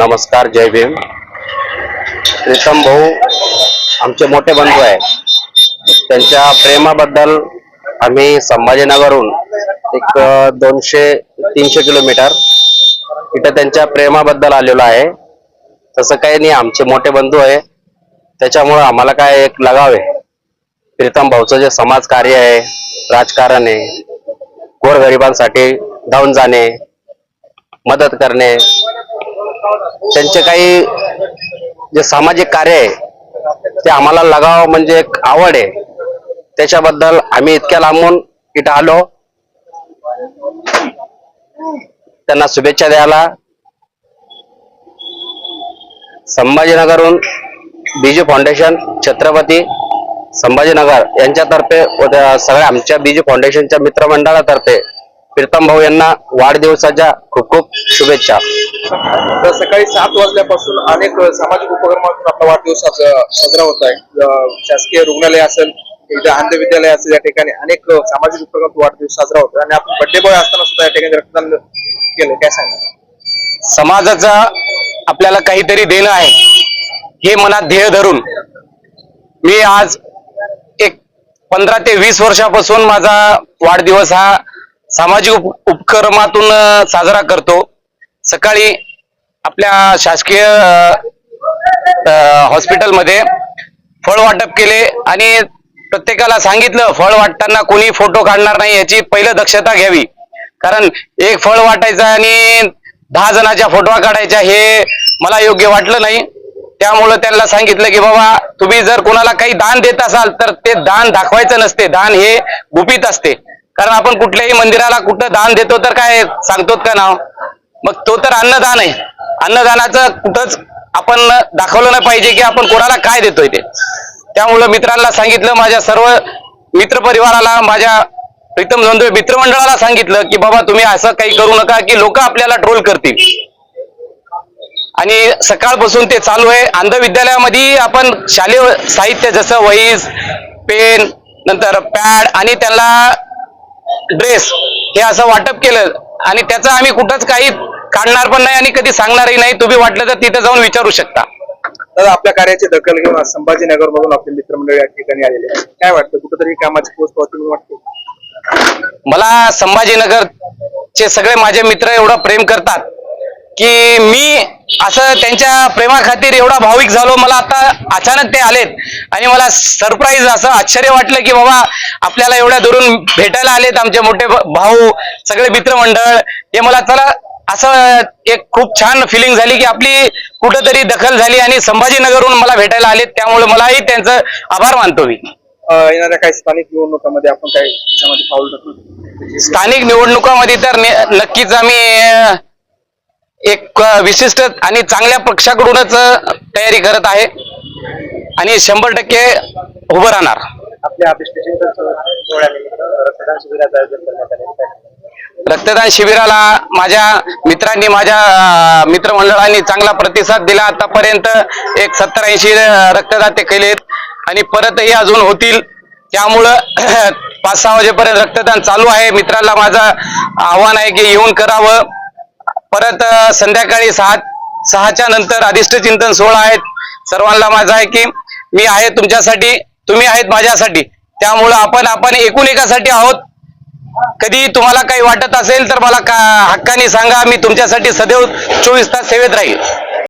नमस्कार जय भीम. प्रीतम भाऊ आमचे मोठे बंधू आहे त्यांच्या प्रेमाबद्दल आम्ही संभाजीनगरहून एक दोनशे तीनशे किलोमीटर इथं त्यांच्या प्रेमाबद्दल आलेलो आहे. तसं काही नाही आमचे मोठे बंधू आहे. त्याच्यामुळं आम्हाला काय एक लगाव आहे. प्रीतम भाऊचं जे समाजकार्य आहे राजकारण आहे गोरगरिबांसाठी धावून जाणे मदत करणे त्यांचे काही जे सामाजिक कार्य आहे ते आम्हाला लगाव म्हणजे एक आवड आहे. त्याच्याबद्दल आम्ही इतक्या लांबून इथं आलो. त्यांना शुभेच्छा द्यायला. संभाजीनगरहून बीजू फाउंडेशन छत्रपती संभाजीनगर यांच्यातर्फे व सगळ्या आमच्या बीजू फाउंडेशनच्या मित्रमंडळातर्फे प्रीतम भाऊ यांना वाढदिवसाच्या खूप खूप शुभेच्छा. तर सकाळी सात वाजल्यापासून अनेक सामाजिक उपक्रमातून आपला वाढदिवस साज- साजरा होत आहे. शासकीय रुग्णालय असेल अंध विद्यालय असेल या ठिकाणी अनेक सामाजिक उपक्रमात वाढदिवस साजरा होतो. आणि आपण बड्डे बॉय असताना सुद्धा या ठिकाणी रक्तदान केलं. काय सांगा समाजाचा आपल्याला काहीतरी देणं आहे हे मनात ध्येय धरून मी आज एक पंधरा ते वीस वर्षापासून माझा वाढदिवस हा सामाजिक उप- उपक्रमातून साजरा करतो. सकाळी आपल्या शासकीय हॉस्पिटलमध्ये फळ वाटप केले आणि प्रत्येकाला सांगितलं फळ वाटताना कोणी फोटो काढणार नाही याची पहिलं दक्षता घ्यावी. कारण एक फळ वाटायचं आणि दहा जणाच्या फोटो काढायच्या हे मला योग्य वाटलं नाही. त्यामुळं त्यांना सांगितलं की बाबा तुम्ही जर कोणाला काही दान देत असाल तर ते दान दाखवायचं नसते. दान हे गुपित असते. कारण आपण कुठल्याही मंदिराला कुठं दान देतो तर काय सांगतो का नाव? मग तो तर अन्नदान आहे. अन्नदानाचं कुठंच आपण दाखवलं नाही पाहिजे की आपण कोणाला काय देतोय ते. त्यामुळं मित्रांना सांगितलं माझ्या सर्व मित्र परिवाराला माझ्या प्रीतम बंधू मित्रमंडळाला सांगितलं की बाबा तुम्ही असं काही करू नका की लोक आपल्याला ट्रोल करतील. आणि सकाळपासून ते चालू आहे. अंध विद्यालयामध्ये आपण शालेय साहित्य जसं वहीज पेन नंतर पॅड आणि त्यांना ड्रेस हे असं वाटप केलं आणि त्याचं आम्ही कुठंच काही काढणार पण नाही आणि कधी सांगणारही नाही. तुम्ही वाटलं तर तिथं जाऊन विचारू शकता. तर आपल्या कार्याची दखल घेऊन आज संभाजीनगर मधून आपले मित्रमंडळ या ठिकाणी आलेले. काय वाटतं? कुठेतरी कामाची पोस्ट पावती वाटते? मला संभाजीनगरचे सगळे माझे मित्र एवढं प्रेम करतात की मी असं त्यांच्या प्रेमाखातीर एवढा भाविक झालो. मला आता अचानक ते आलेत. आणि मला सरप्राईज असं आश्चर्य वाटलं की बाबा आपल्याला एवढ्या दुरून भेटायला आलेत आमचे मोठे भाऊ सगळे मित्रमंडळ हे मला चला असं एक खूप छान फिलिंग झाली की आपली कुठंतरी दखल झाली आणि संभाजीनगरहून मला भेटायला आलेत. त्यामुळे मलाही त्यांचं आभार मानतो मी. येणाऱ्या काही स्थानिक निवडणुकांमध्ये आपण काही त्याच्यामध्ये पाऊल टाकू स्थानिक निवडणुकामध्ये तर नक्कीच आम्ही एक विशिष्ट आणि चांगल्या पक्षाकडूनच तयारी करत आहे. आणि शंभर टक्के उभं राहणार. रक्तदान शिबिराला माझ्या मित्रांनी माझ्या मित्रमंडळांनी चांगला प्रतिसाद दिला. आतापर्यंत एक सत्तर ऐंशी रक्तदाते केलेत. आणि परतही अजून होतील. त्यामुळं पाच सहा वाजेपर्यंत रक्तदान चालू आहे. मित्रांना माझं आव्हान आहे की येऊन करावं. परत संध्याकाळी सहा सहाच्या नंतर अधिष्ठ चिंतन सोहळा आहेत. सर्वांना माझं आहे की मी आहे तुमच्यासाठी तुम्ही आहेत माझ्यासाठी. त्यामुळं आपण आपण एकूण एकासाठी आहोत. कधी तुम्हाला काही वाटत असेल तर मला का हक्काने सांगा. मी तुमच्यासाठी सदैव चोवीस तास सेवेत राहील.